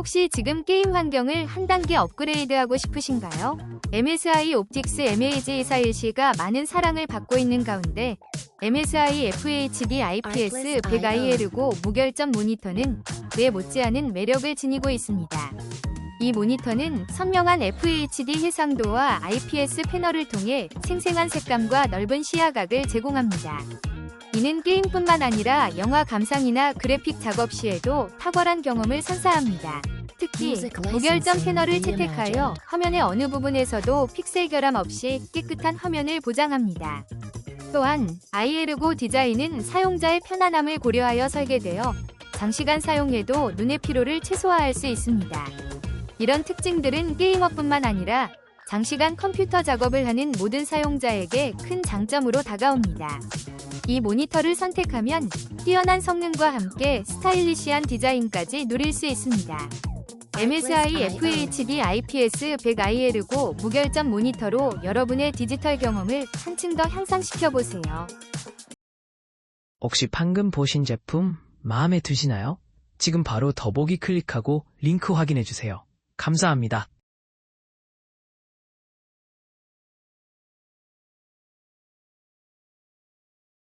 혹시 지금 게임 환경을 한 단계 업그레이드하고 싶으신가요? MSI 옵틱스 MAG241C가 많은 사랑을 받고 있는 가운데 MSI FHD IPS 100IL고 무결점 모니터는 왜 못지않은 매력을 지니고 있습니다. 이 모니터는 선명한 FHD 해상도와 IPS 패널을 통해 생생한 색감과 넓은 시야각을 제공합니다. 이는 게임뿐만 아니라 영화 감상이나 그래픽 작업 시에도 탁월한 경험을 선사합니다. 특히 무결점 패널을 채택하여 화면의 어느 부분에서도 픽셀 결함 없이 깨끗한 화면을 보장합니다. 또한 아이에르고 디자인은 사용자의 편안함을 고려하여 설계되어 장시간 사용해도 눈의 피로를 최소화할 수 있습니다. 이런 특징들은 게이머뿐만 아니라 장시간 컴퓨터 작업을 하는 모든 사용자에게 큰 장점으로 다가옵니다. 이 모니터를 선택하면 뛰어난 성능과 함께 스타일리시한 디자인까지 누릴 수 있습니다. MSI FHD IPS 100IL고 무결점 모니터로 여러분의 디지털 경험을 한층 더 향상시켜 보세요. 혹시 방금 보신 제품 마음에 드시나요? 지금 바로 더보기 클릭하고 링크 확인해 주세요. 감사합니다.